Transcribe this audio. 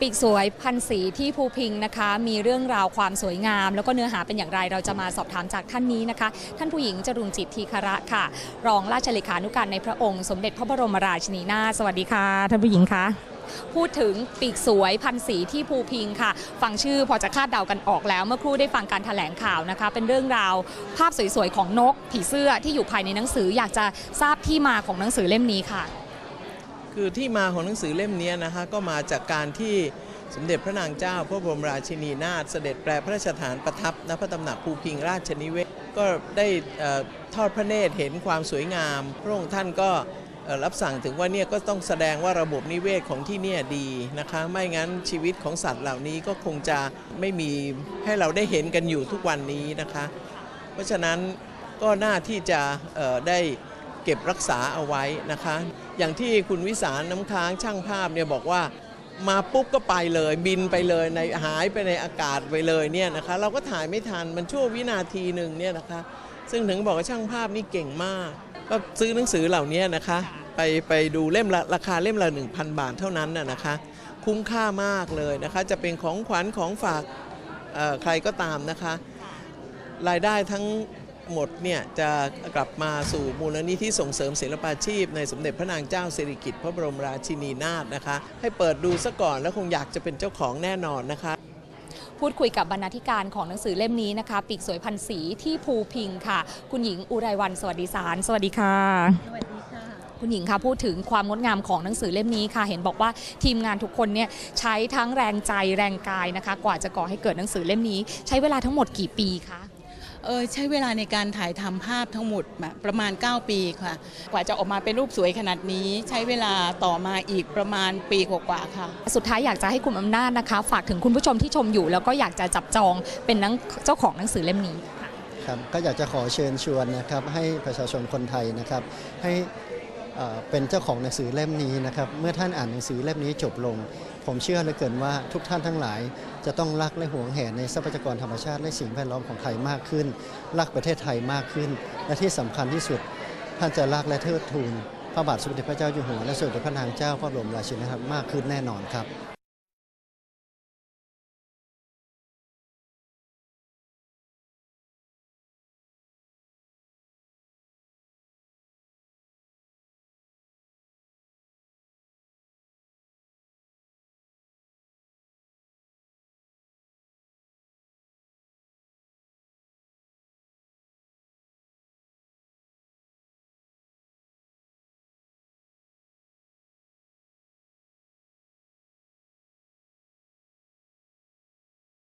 ปีกสวยพันสีที่ภูพิงนะคะ มีเรื่องราวความสวยงาม แล้วก็เนื้อหาเป็นอย่างไรเราจะมาสอบถามจากท่านนี้นะคะ ท่านผู้หญิงจรุงจิตทีคระค่ะ รองราชเลขานุการในพระองค์ สมเด็จพระบรมราชินีนาถสวัสดีค่ะ ท่านผู้หญิงคะพูดถึงปีกสวยพันสีที่ภูพิงค่ะ ฟังชื่อพอจะคาดเดากันออกแล้ว เมื่อครู่ได้ฟังการแถลงข่าวนะคะ เป็นเรื่องราวภาพสวยๆของนก ผีเสื้อที่อยู่ภายในหนังสืออยากจะทราบที่มาของหนังสือเล่มนี้ค่ะ คือที่มาของหนังสือเล่มนี้นะฮะก็มาจากการที่สมเด็จพระนางเจ้า พระบรมราชินีนาถเสด็จแปรพระราชฐานประทับณพระตำหนักภูพิงราชนิเวศก็ได้ทอดพระเนตรเห็นความสวยงาม พระองค์ท่านก็รับสั่งถึงว่าเนี่ยก็ต้องแสดงว่าระบบนิเวศของที่เนี่ยดีนะคะ ไม่งั้นชีวิตของสัตว์เหล่านี้ก็คงจะไม่มีให้เราได้เห็นกันอยู่ทุกวันนี้นะคะ เพราะฉะนั้นก็น่าที่จะได้ เก็บรักษาเอาไว้นะคะ อย่างที่คุณวิสารน้ำค้างช่างภาพเนี่ยบอกว่ามาปุ๊บก็ไปเลยบินไปเลยในหายไปในอากาศไปเลยเนี่ยนะคะ เราก็ถ่ายไม่ทันมันชั่ววินาทีหนึ่งเนี่ยนะคะ ซึ่งถึงบอกว่าช่างภาพนี่เก่งมาก ก็ซื้อหนังสือเหล่านี้นะคะ ไปไปดูเล่มละราคาเล่มละ 1,000 บาทเท่านั้นน่ะนะคะ คุ้มค่ามากเลยนะคะ จะเป็นของขวัญของฝากอ่อใครก็ตามนะคะ รายได้ทั้ง หมดเนี่ยจะกลับมาสู่มูลนิธิส่งเสริมศิลปาชีพ ในสมเด็จพระนางเจ้าสิริกิติ์พระบรมราชินีนาถนะคะ ให้เปิดดูซะก่อนแล้วคงอยากจะเป็นเจ้าของแน่นอนนะคะพูดคุยกับบรรณาธิการของหนังสือเล่มนี้นะคะ ปีกสวยพันสีที่ภูพิงค่ะ คุณหญิงอุไรวันสวัสดีสารสวัสดีค่ะ สวัสดีค่ะ คุณหญิงคะพูดถึงความงดงามของหนังสือเล่มนี้ค่ะ เห็นบอกว่าทีมงานทุกคนเนี่ยใช้ทั้งแรงใจแรงกายนะคะ กว่าจะก่อให้เกิดหนังสือเล่มนี้ ใช้เวลาทั้งหมดกี่ปีคะ เออใช้เวลาในการถ่ายทำภาพทั้งหมดมาประมาณ 9 ปีค่ะ กว่าจะออกมาเป็นรูปสวยขนาดนี้ ใช้เวลาต่อมาอีกประมาณปีกว่าๆค่ะ สุดท้ายอยากจะให้คุณอำนาจนะคะ ฝากถึงคุณผู้ชมที่ชมอยู่ แล้วก็อยากจะจับจองเป็นหนังเจ้าของหนังสือเล่มนี้ค่ะครับก็อยากจะขอเชิญชวนนะครับให้ประชาชนคนไทยนะครับ ให้ เป็นเจ้าของหนังสือเล่มนี้นะครับเมื่อท่านอ่านหนังสือเล่มนี้จบลง ผมเชื่อเหลือเกินว่าทุกท่านทั้งหลาย จะต้องรักและหวงแหนในทรัพยากรธรรมชาติและสิ่งแวดล้อมของไทยมากขึ้น รักประเทศไทยมากขึ้น และที่สำคัญที่สุด ท่านจะรักและเทิดทูนพระบาทสมเด็จพระเจ้าอยู่หัวและสมเด็จพระนางเจ้าพระบรมราชินีนาถมากขึ้นแน่นอนครับ